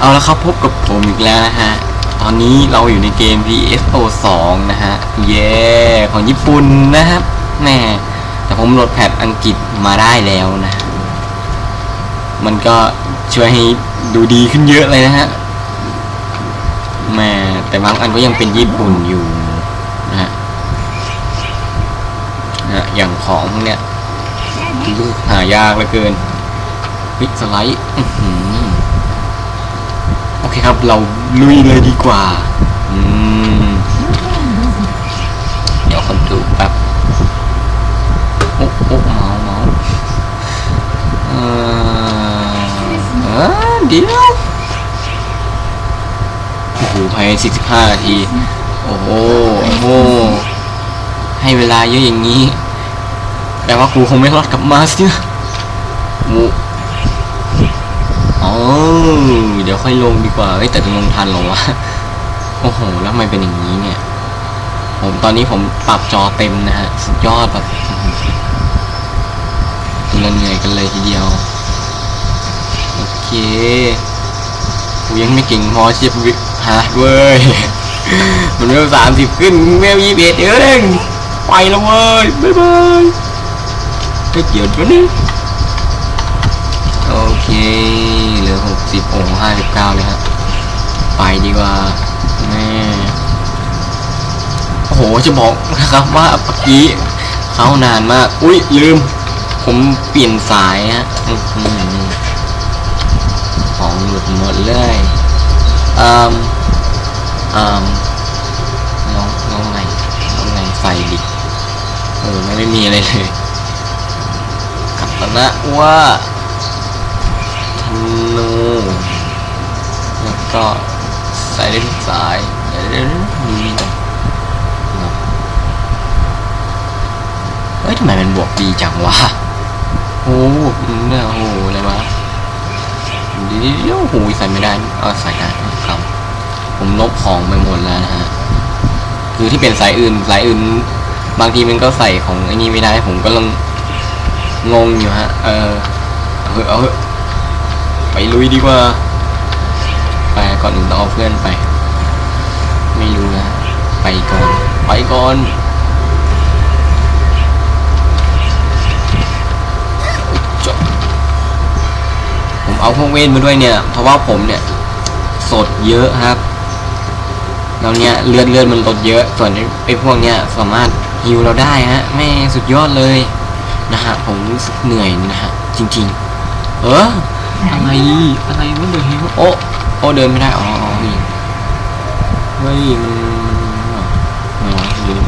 เอาละครับพบกับผมอีกแล้วนะฮะ ตอนนี้เราอยู่ในเกม PSO 2 นะฮะ เย้ของญี่ปุ่นนะครับแหม่แต่ผมโหลดแพทอังกฤษมาได้แล้วนะ มันก็ช่วยให้ดูดีขึ้นเยอะเลยนะฮะแหม่แต่บางอันก็ยังเป็นญี่ปุ่นอยู่นะฮะนะอย่างของเนี้ยลูกหายากเหลือเกินวิสไลด์ เคครับ เราลุยเลยดีกว่า อืม เดี๋ยวคนดูแป๊บโอ้โอ้เมาเมาเออเออเดี๋ยวโอ้โหภายใน45 นาที โอ้โหโอ้โหให้เวลาเยอะอย่างนี้ แต่ว่ากูคงไม่รอดกลับมาสินะโอ้เดี๋ยวค่อยลงดีกว่าเอ้ยแต่จะลงทันเหรอวะโอ้โหแล้วทำไมเป็นอย่างนี้เนี่ย ผมตอนนี้ผมปรับจอเต็มนะฮะสุดยอดแบบเราเหนื่อยกันเลยทีเดียวโอเคกูยังไม่เก่งพอที่จะวิฮาร์ดเว้ยมันเวลสามสิบขึ้นเวลยี่สิบเอ็ดเองไปแล้วเว้ยบ๊ายบายไม่เกี่ยวกันนี่โอเค สิบโอ้ห้าสิบเก้าเลยฮะไปดีกว่าแม่โอ้โหจะบอกนะครับว่าเมื่อกี้เขานานมาก อุ้ยลืม ผมเปลี่ยนสายฮะของหลุดหมดเลยอืมอืมน้องน้องไงน้องไงใส่ดิเออไม่ได้มีอะไรเลยกลับแล้นะว่า นูแล้วก็สายเล่นสายเดี๋ยวเดี๋ยวมีก่เฮ้ยทำไมมันบวกดีจังวะโอ้โหเนี่ยโอ้โหอะไรวะเดี๋ยวเดี๋ยวโอ้โหใส่ไม่ได้เออใส่ได้ครับผมลบของไปหมดแล้วนะฮะคือที่เป็นสายอื่นสายอื่น บางทีมันก็ใส่ของไอ้นี่ไม่ได้ ผมก็ลังงงอยู่ฮะ เออเอาเอา ไปลุยดีกว่า ไปก่อนอื่นต้องเอาเพื่อนไป ไม่รู้นะ ไปก่อน ไปก่อนจบผมเอาพวกเวทมาด้วยเนี่ย เพราะว่าผมเนี่ยสดเยอะครับแล้วเนี่ยเลือดเลือดมันลดเยอะ ส่วนไอ้พวกเนี้ยสามารถฮิวเราได้ฮะแม่สุดยอดเลยนะฮะผมรู้สึกเหนื่อยนะฮะจริง ๆ เออ อะไรอะไรมันเดินเฮโอ้โอ้เดินไม่ได้อ๋ออ๋อนี่เฮ้ยมันไม่วะลืม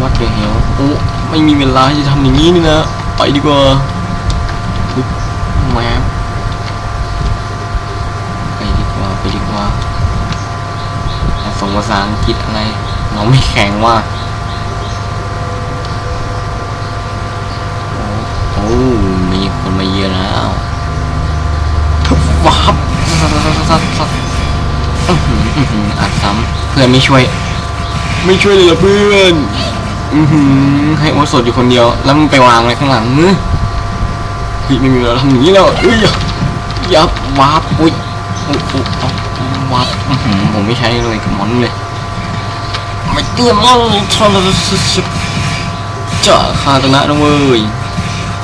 วัดเดือดเฮลโอ้ไม่มีเวลาที่จะทำอย่างนี้นี่นะไปดีกว่าแหมไปดีกว่าไปดีกว่าส่งภาษาอังกฤษอะไรน้องไม่แข็งว่า โอ้ มีคนมาเยือนแล้วว้าบ อื้อหืออือหืออัดซ้ำเพื่อนไม่ช่วย ไม่ช่วยเลยเพื่อนอือหือให้โอตสดอยู่คนเดียว แล้วมึงไปวางอะไรข้างหลังเนอะเฮ้ยไม่มีเวลาทำอย่างนี้แล้วเอ้ยย่าอย่าวาบอุ้ยอุ๊ยอุ๊ยวาบอื้อหือผมไม่ใช้เลยกับมอนเลยไม่เตรียมมั่งทอนจะคาตนะนะเว้ย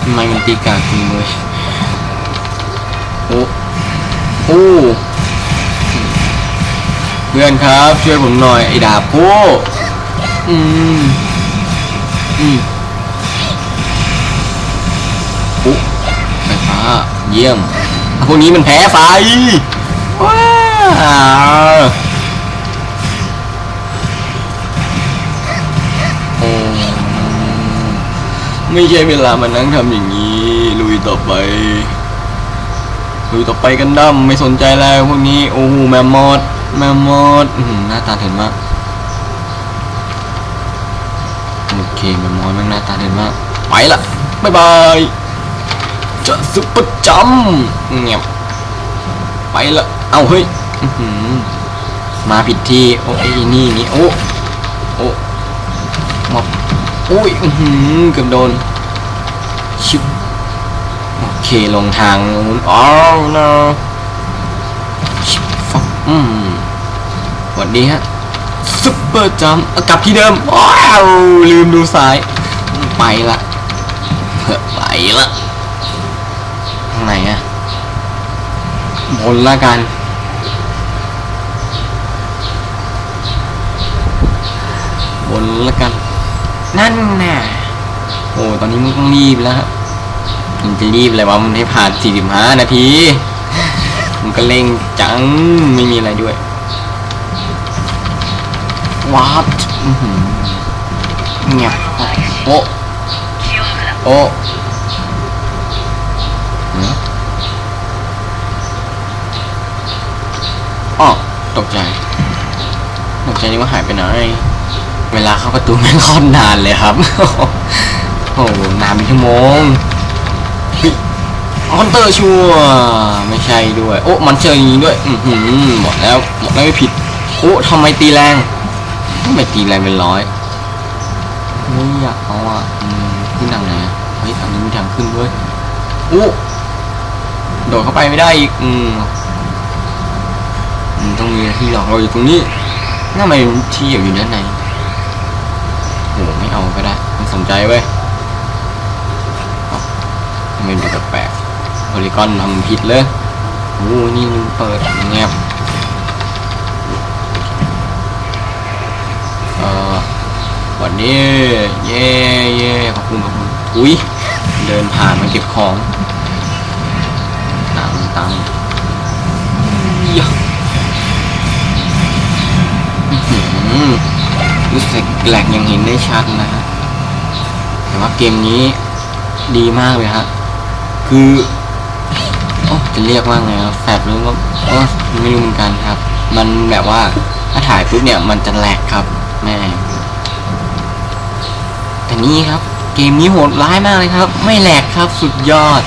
ทำไมมันตีกากจริงเลยโอ้ โอ้เพื่อนครับ ช่วยผมหน่อยไอ้ดาบโอ้อืมอืมโอ้ไฟฟ้าเยี่ยมอะพวกนี้มันแพ้ไฟว้าวโอ้ไม่ใช่เวลามานั่งทำอย่างนี้ ลุยต่อไป ลุยต่อไปกันดั้มไม่สนใจแล้วพวกนี้โอ้โหแมมมอดแมมมอดหน้าตาเห็นมากโอเคแมมมอดแม่งหน้าตาเห็นมากไปละบ๊ายบายจะซุปเปอร์จัมเงียบไปละเอ้าเฮ้ยมาผิดที่โอ้ไอ้นี่นี่โอ้โอ้มาอุ้ยอื้อหือเกือบโดนชิบ โอเคลงทางนู้นอ๋อ no ชิบฟักอืมสวัสดีฮะซุปเปอร์จัมกลับที่เดิมว้าวลืมดูซ้าย ไปละเพื่อไปละไหนอะบนละกันบนละกัน นั่นน่ะโอ้ตอนนี้มึงต้องรีบแล้วฮะ มึงจะรีบอะไรวะมันให้ผ่าน 45 นาทีมันก็เร่งจัง ไม่มีอะไรด้วยวาบเงียโอ้โอ้หืออ้อตกใจ ตกใจนี่ว่าหายไปไหน เวลาเข้าประตูแม่งโคตรนานเลยครับ โอ้โหนานเป็นชั่วโมง มอนเตอร์ชัวไม่ใช่ด้วย โอ้มันเจออย่างนี้ด้วย อือหือบอกแล้วบอกแล้วไม่ผิด โอ้ทำไมตีแรงทำไมตีแรงเป็นร้อยไม่อยากเอาอะอืมขึ้นทางไหนอะเฮ้ยทางนี้มีทางขึ้นด้วยโอ้โดดเข้าไปไม่ได้อีก อืมอืมต้องมีที่หลอกเราอยู่ตรงนี้น่าไม่ที่อยู่ด้านในโอ้ไม่เอาก็ได้ไม่สนใจเว้ยทำไมดูแปลก โพลีกอนทำผิดเลยโอ้นี่มันเปิดแงบเออวันนี้เย่เย่ขอบคุณขอบคุณอุ้ยเดินผ่านมาเก็บของตังตังยะอื้อหือรู้สึกแหลกยังเห็นได้ชัดนะฮะแต่ว่าเกมนี้ดีมากเลยฮะคือ จะเรียกว่าไงครับแฟบหรือว่าโอ้ไม่รู้เหมือนกันครับ มันแบบว่าถ้าถ่ายปุ๊บเนี่ยมันจะแหลกครับแม่แต่นี่ครับ เกมนี้โหดร้ายมากเลยครับ ไม่แหลกครับสุดยอด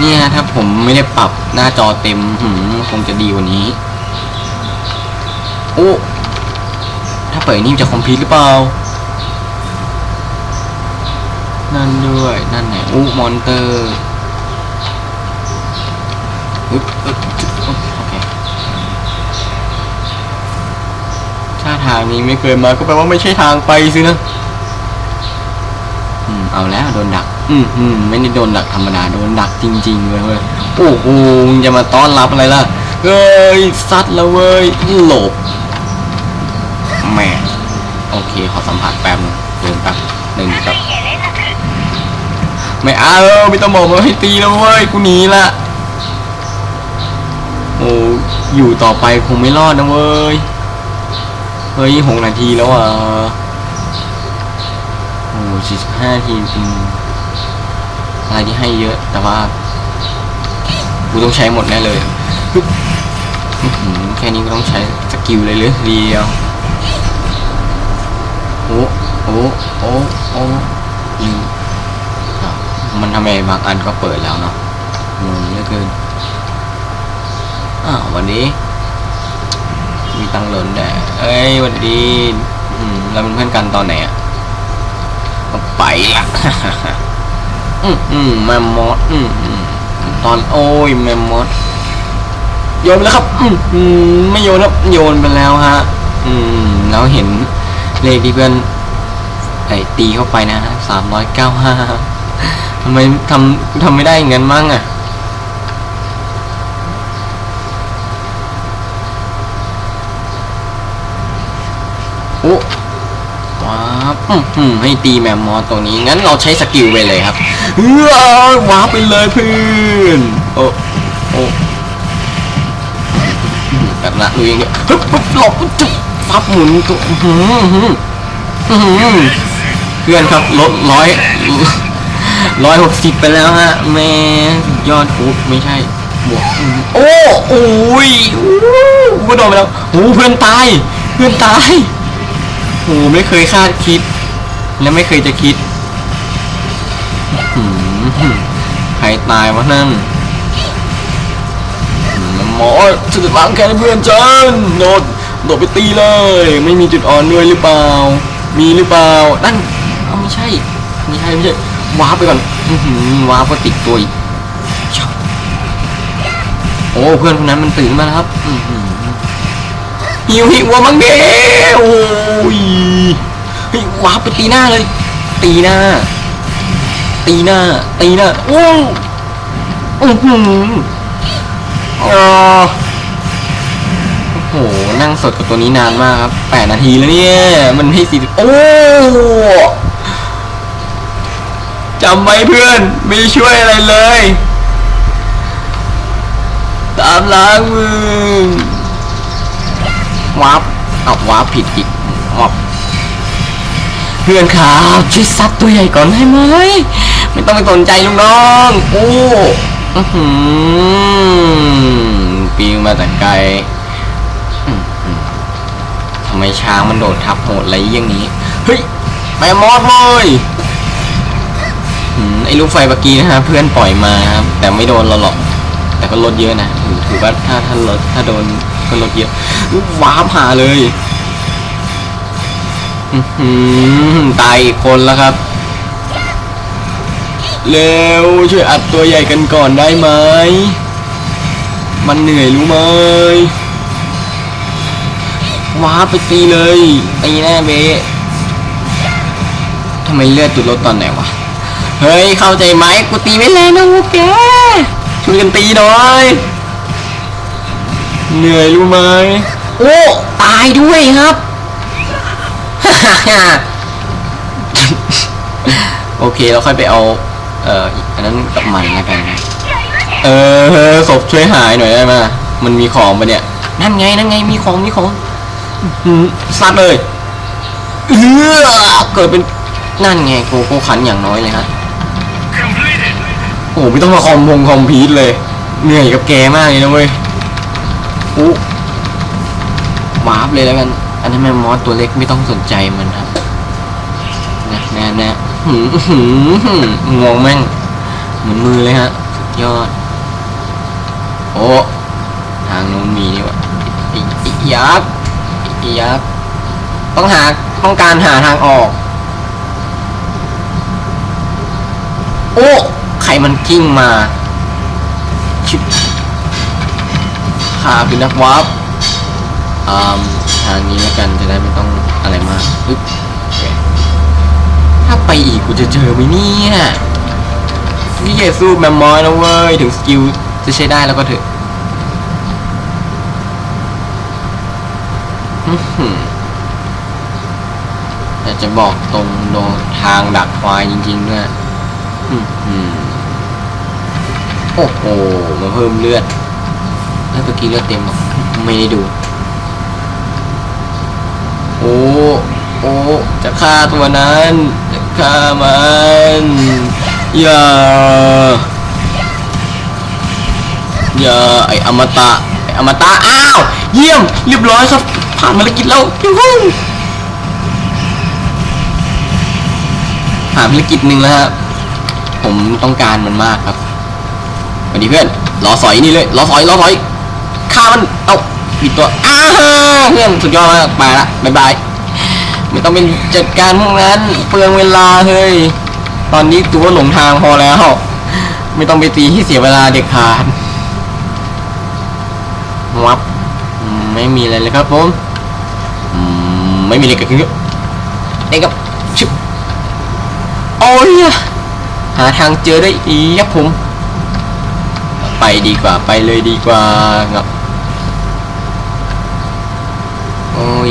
เนี่ยถ้าผมไม่ได้ปรับหน้าจอเต็มหืมคงจะดีกว่านี้ โอ้ถ้าเปิดนี่จะคอมพิวหรือเปล่านั่นด้วย นั่นไหนอู้มอนเตอร์ อึ๊บอึ๊บโอเคถ้าทางนี้ไม่เคยมาก็แปลว่าไม่ใช่ทางไปสินะอืมเอาแล้วโดนดัก อืมอืมไม่ได้โดนดักธรรมดาโดนดักจริงๆเลยเว้ยโอ้โหจะมาต้อนรับอะไรล่ะเฮ้ยซัดแล้วเว้ยหลบแหม่โอเค ขอสัมผัสแป๊บนึงเดินแป๊บหนึ่งแป๊บไม่เอาไม่ต้องบอกมาให้ตีแล้วเว้ยกูหนีละ อยู่ต่อไปคงไม่รอดนะเว้ย เฮ้ยหกนาทีแล้วอะ โอ้สี่สิบห้าทีอืมอะไรที่ให้เยอะ แต่ว่า กูต้องใช้หมดแน่เลย แค่นี้ก็ต้องใช้สกิลเลยหรือเดียว โอ้โอ้โอ้โอ้ยิงมันทำไมบางอันก็เปิดแล้วเนาะงงเหลือเกิน อ้าววันนี้ มีตังหล่นแด่เอ้ยวันดีอืมเราเป็นเพื่อนกันตอนไหนอะก็ไปละอืมอืมแมมมอสอืมอืมตอนโอ้ยแมมมอสโยนแล้วครับ อืมอืมไม่โยนครับโยนไปแล้วฮะ อืม แล้วเห็นเลขที่เพื่อนไอตีเข้าไปนะฮะสามร้อยเก้าห้าทำไมทำทำไม่ได้อย่างนั้นมั่งอะ โอ้ว้าบอื้อหือให้ตีแมมมอสตัวนี้ งั้นเราใช้สกิลไปเลยครับเฮ้ยว้าไปเลยเพื่อนโอ้โอ้อื้อแบบละดูอย่างเงี้ยฮึบปุ๊บหลบจุ๊บฟับหมุนตัวอื้อหืออื้อหืออื้อหือเพื่อนครับลดร้อยร้อยหกสิบไปแล้วฮะแม่ยอดฟุตไม่ใช่บวกโอ้โอ้ยอู้โดนไปแล้วโอ้เพื่อนตาย เพื่อนตาย โอ้ไม่เคยคาดคิด และไม่เคยจะคิดหืมใครตายวะนั่นหมอจะจะล้างแค้นเพื่อนฉันโดดโดดไปตีเลย ไม่มีจุดอ่อนด้วยหรือเปล่า มีหรือเปล่านั่นเอาไม่ใช่ไม่ใช่ไม่ใช่ว้าร์ปไปก่อนอื้อหือว้าร์ปก็ติดตัวอีกโอ้เพื่อนคนนั้นมันตื่นมาแล้วครับ อื หิวหิวมังเดโอ้ยเฮ้ยว้าไปตีหน้าเลย ตีหน้า ตีหน้า ตีหน้าโอ้อื้อหืออ๋อโอ้โห นั่งสดกับตัวนี้นานมากครับแปดนาทีแล้วเนี่ย มันให้สี่โอ้จำไว้เพื่อน ไม่ช่วยอะไรเลย ตามล้างมึง วับเอาวับผิดอีกวับเพื่อนครับช่วยซัดตัวใหญ่ก่อนได้ไหมไม่ต้องไปสนใจลูกน้องโอ้อืปีมาแต่ไกลทำไมช้างมันโดดทับโหดอะไรอย่างนี้ เฮ้ยแม่มอดเลยอไอ้ลูกไฟเมื่อกี้นะฮะเพื่อนปล่อยมาครับแต่ไม่โดนเราหรอก แต่ก็ลดเยอะนะถือว่าถ้าถ้าลดถ้าโดน ก็ลดเยอะว้าบหาเลยตายอีกคนแล้วครับเร็วช่วยอัดตัวใหญ่กันก่อนได้ไหม มันเหนื่อยรู้ไหมว้าไปตีเลยตีแน่เบทำไมเลือดจุดลดตอนไหนวะ เฮ้ยเข้าใจไหมกูตีไม่แรงนะพวกแกช่วยกันตีหน่อย เหนื่อยรู้ไหมโอ้ตายด้วยครับโอเคเราค่อยไปเอา เอ่ออันนั้นกับมันแล้วกันนะเออศพช่วยหายหน่อยได้ไหมมันมีของปะเนี่ย นั่นไงนั่นไงมีของมีของอื้อหือซัดเลยเออเกิดเป็นนั่นไงโกโก้ขันอย่างน้อยเลยฮะโอ้โหไม่ต้องมาคอมพงคอมพีทเลย เหนื่อยกับแกมากเลยนะเว้ย อู้วาร์ปเลยแล้วกัน อันนี้แม่มอสตัวเล็กไม่ต้องสนใจมันครับนะนะนะหืมหืมหืมงงแม่ง เหมือนมือเลยฮะสุดยอด โอ้ทางนู้นมีนี่วะอ้ไอ้ยักษ์ไอ้ยักษ์ต้องหาต้องการหาทางออก โอ้ ใครมันกิ้งมาชิบ ขาคือนักวาร์ปอ่าทางนี้แล้วกันจะได้ไม่ต้องอะไรมากปึ๊บถ้าไปอีกกูจะเจอไหมเนี่ยนี่เยสู้แมมมอยนะเว้ย ถึงสกิลจะใช้ได้แล้วก็เถอะอยากจะบอกตรงโดนทางดักควายจริงๆด้วยโอ้โห มาเพิ่มเลือด แล้วเมื่อกี้เลือดเต็มหรอไม่ได้ดู โอ้โอ้จะฆ่าตัวนั้นจะฆ่ามันอย่าอย่าไออมตะไออมตะอ้าวเยี่ยมเรียบร้อยครับ ผ่านภารกิจแล้วยูฮูผ่านภารกิจหนึ่งแล้วครับผมต้องการมันมากครับสวัสดีเพื่อนรอสอยนี่เลยรอสอยรอสอย ฆ่ามัน เอาปิดตัว อ้าเพื่อนสุดยอดมากไปละบายบาย ไม่ต้องเป็นจัดการพวกนั้น เปลืองเวลาเฮ้ย ตอนนี้ตัวหลงทางพอแล้ว ไม่ต้องไปตีที่เสียเวลาเด็กขาดวับ ไม่มีอะไรเลยครับผม ไม่มีอะไรเกิดขึ้นครับเด็กกับชิบโอ้ยหาทางเจอได้อีกครับผม ไปดีกว่า ไปเลยดีกว่าครับโอ้เย来源 oh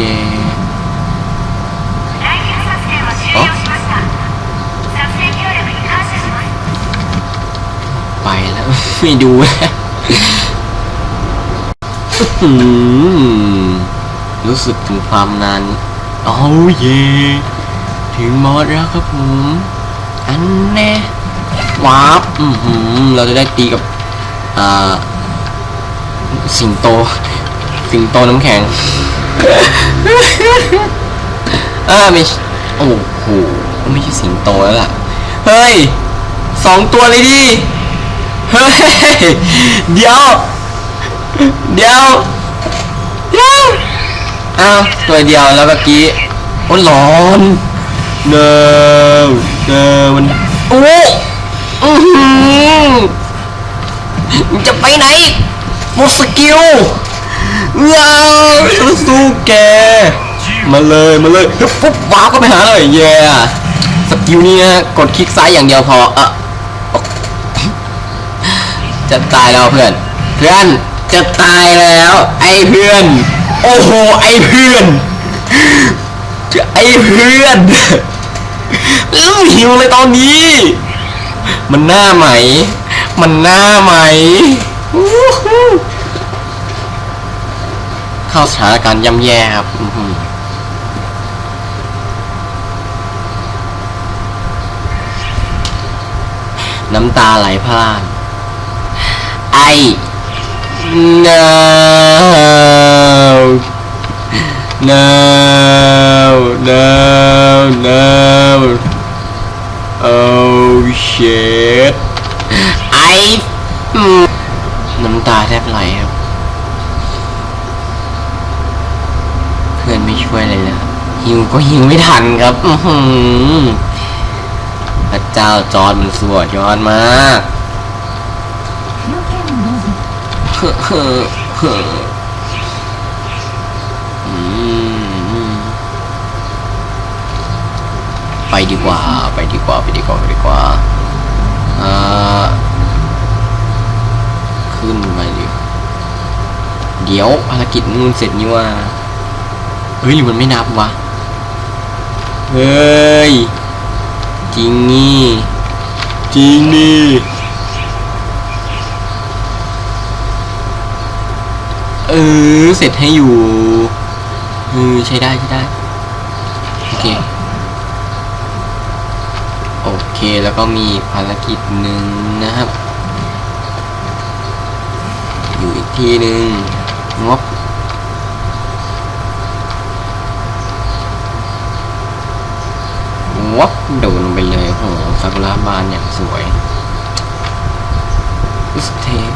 ไปแล้ว ไม่ดูแล้วรู้สึกถึงความนานโอ้เย่ถึงมอดแล้วครับผม อันแน่วาบเราจะได้ตีกับ อ่า สิงโต สิงโตน้ำแข็ง อ่าไม่ใช่โอ้โหไม่ใช่สิงโตแล้วล่ะ เฮ้ยสองตัวเลยดิ เฮ้ย เดี๋ยว เดี๋ยวเดี๋ยวอ้าวตัวเดียวแล้วเมื่อกี้โอ้ร้อนเนอเนอมันโอ้อือหือมึงจะไปไหนหมดสกิล ว้าวฉันสู้แก มาเลยมาเลยปุ๊บปุ๊บว้าวก็ไปหาเลยเย้สกิลนี้นะกดคลิกซ้ายอย่างเดียวพอออจะตายแล้วเพื่อน เพื่อนจะตายแล้ว ไอ้เพื่อน โอ้โหไอ้เพื่อนไอ้เพื่อนอื้อหิวเลยตอนนี้ มันหน้าไหม มันหน้าไหมอู้หู เข้าสถานการณ์ย่ำแย่ครับน้ำตาไหลพรากไอ no no no no oh shit ไออืมน้ำตาแทบไหลครับ เพื่อนไม่ ช่วยเลยนะครับหิวก็หิวไม่ทันครับอืพระเจ้าจอร์ดมันสวดยอนมากเฮ้อเฮ้อเฮ้อไปดีกว่า ไปดีกว่า ไปดีกว่า ไปดีกว่าอ่าขึ้นไปดิเดี๋ยวภารกิจนู่นเสร็จนี่ว่า เฮ้ยหรือมันไม่นับวะ เฮ้ย จริงนี่ จริงนี่เออ เสร็จให้อยู่เออใช้ได้ใช้ได้ โอเค โอเค แล้วก็มีภารกิจหนึ่งนะครับ อยู่อีกที่หนึ่งงบ วับโดดลงไปเลยโอ้โหซากุระบานอย่างสวยอุสเทป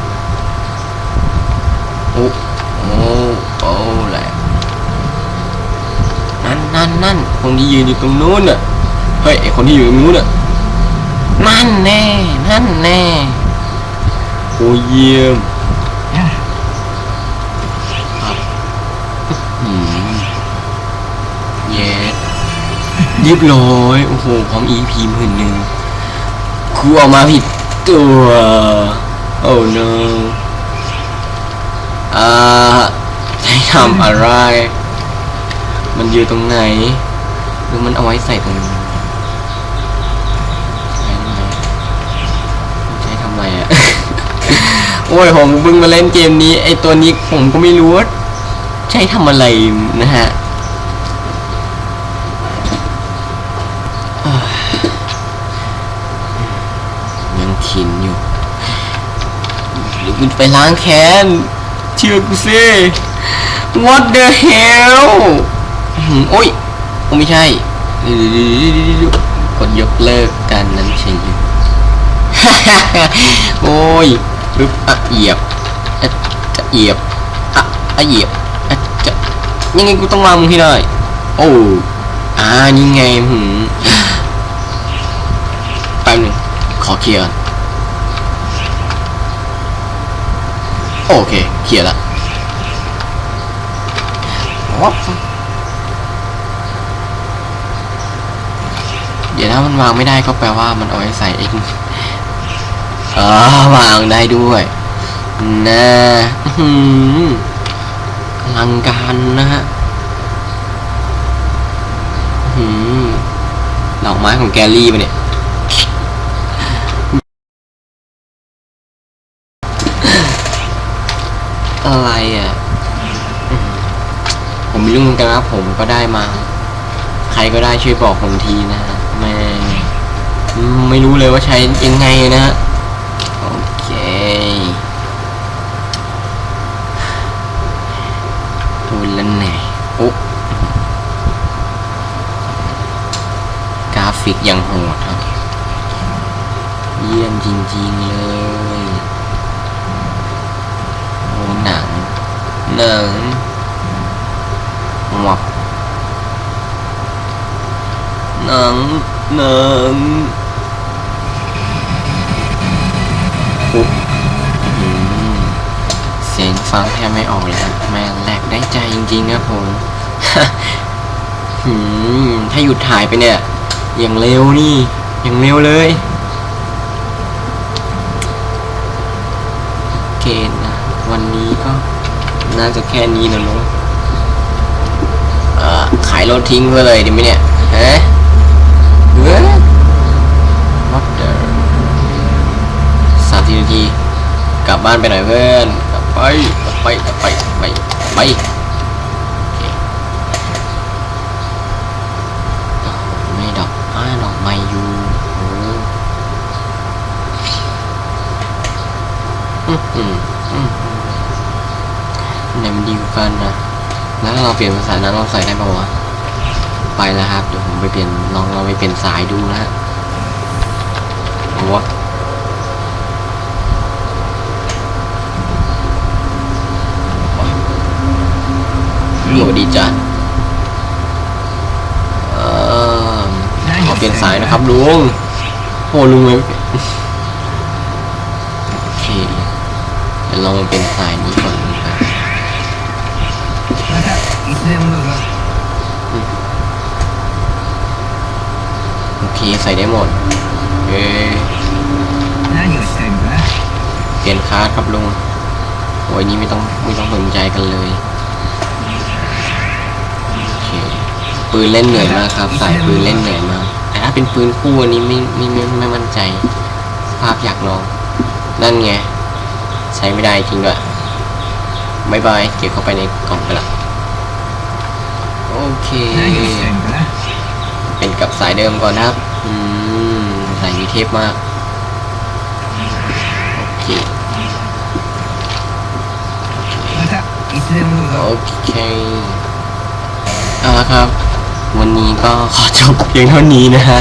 โอ้โอ้โอ้แหละนั่นนั่นนั่นคนที่ยืนอยู่ตรงนู้นน่ะเฮ้ยไอคนที่อยู่ตรงนู้นน่ะนั่นแน่นั่นแน่โอ้เยี่ยม ครับอืมเย็ด เรียบร้อย โอ้โหพร้อม EP หมื่นหนึ่งครูออกมาผิดตัว โอ้ no อ่าใช้ทำอะไร มันอยู่ตรงไหน หรือมันเอาไว้ใส่ตรงนี้ใช้ทำอะไรอะโอ้ยผมเพิ่งมาเล่นเกมนี้ ไอตัวนี้ผมก็ไม่รู้ว่าใช้ทำอะไรนะฮะเอ้ยยังขินอยู่หรือคุณ ไปล้างแค้นเชื่อกูสิ What the hell โอ้ยโอไม่ใช่กดยกเลิกกันนั้นใช่ไหมโอ้ยปึ๊บอะเหยียบอะจะเหยียบอะอะเหยียบอะจะยังไงกูต้องวางมึงให้ได้โอ้อ่านี่ไงหืมแป๊บหนึงขอเคลียร์ก่อน โอเคเคลียร์ละวับเดี๋ยวถ้ามันวางไม่ได้ก็แปลว่ามันเอาไว้ใส่เองอ่าวางได้ด้วยนะอื้อหืออลังการนะฮะอื้อหือดอกไม้ของแกลลี่ปะเนี่ย อะไรอะ ผมไม่รู้เหมือนกันนะผมก็ได้มา ใครก็ได้ช่วยบอกผมทีนะฮะแม่ไม่รู้เลยว่าใช้ยังไงนะฮะ โอเค ดูแลวไหนอุ๊กราฟิกยังโหดครับ เยี่ยมจริงๆเลย หนึ่งหมวกหนึ่งหนึ่งปุ๊บเสียงฟังแทบไม่ออกเลยอแม่แหลกได้ใจจริงๆครับผมถ้าหยุดถ่ายไปเนี่ย อย่างเร็วนี่ อย่างเร็วเลยเกณฑ์นะ วันนี้ก็ น่าจะแค่นี้นะเนาะเอ่อขายรถทิ้งไปเลยดีไหมเนี่ยฮะเฮ้ย what the สามสิบนาทีกลับบ้านไปหน่อยเพื่อนกลับไปกลับไปกลับไปกลับไปไปไม่ดอกอ้าดอกไม้อยู่อืมอืมอืม มันดีกว่ากันนะแล้วเราเปลี่ยนภาษานั้นเราใส่ได้ปะวะไปแล้วครับเดี๋ยวผมไปเปลี่ยนลองเราไปเปลี่ยนสายดูนะฮะเอาวะสวัสดีจ้ะเอ่อขอเปลี่ยนสายนะครับลุงโอ้ลุงเลยโอเคเดี๋ยวเรามาเป็นสายนี้ก่อน พีใส่ได้หมด เอ๊น่าอยู่เฉยนะเปลี่ยนคาร์ดครับลุงโอ้ยนี้ไม่ต้องไม่ต้องสนใจกันเลยโอเคปืนเล่นเหนื่อยมากครับ สายปืนเล่นเหนื่อยมาก แต่ถ้าเป็นปืนคู่อันนี้ไม่ไม่ไม่ไม่มั่นใจภาพอยากลอง นั่นไง ใช้ไม่ได้จริงด้วยบายบายเก็บเข้าไปในกล่องไปละโอเค เป็นกับสายเดิมก่อนนะครับ อืมใส่เทปมาก โอเคโอเคเอาละครับ วันนี้ก็ขอจบเพียงเท่านี้นะฮะ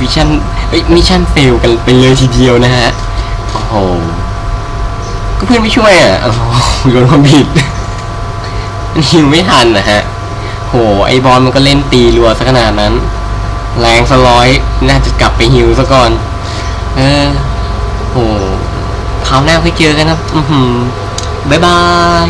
มิชชั่นเอ้ยมิชชั่นเฟลกันไปเลยทีเดียวนะฮะ โอ้โห ก็เพื่อนไม่ช่วยอะ โอ้โหโยนความผิดนี่ไม่ทันนะฮะ โห ไอบอลมันก็เล่นตีรัวสักขนาดนั้น แรงสร้อยน่าจะกลับไปหิวซะก่อน เออโหคราวหน้าค่อยเจอกันนะ อือหือบ๊ายบาย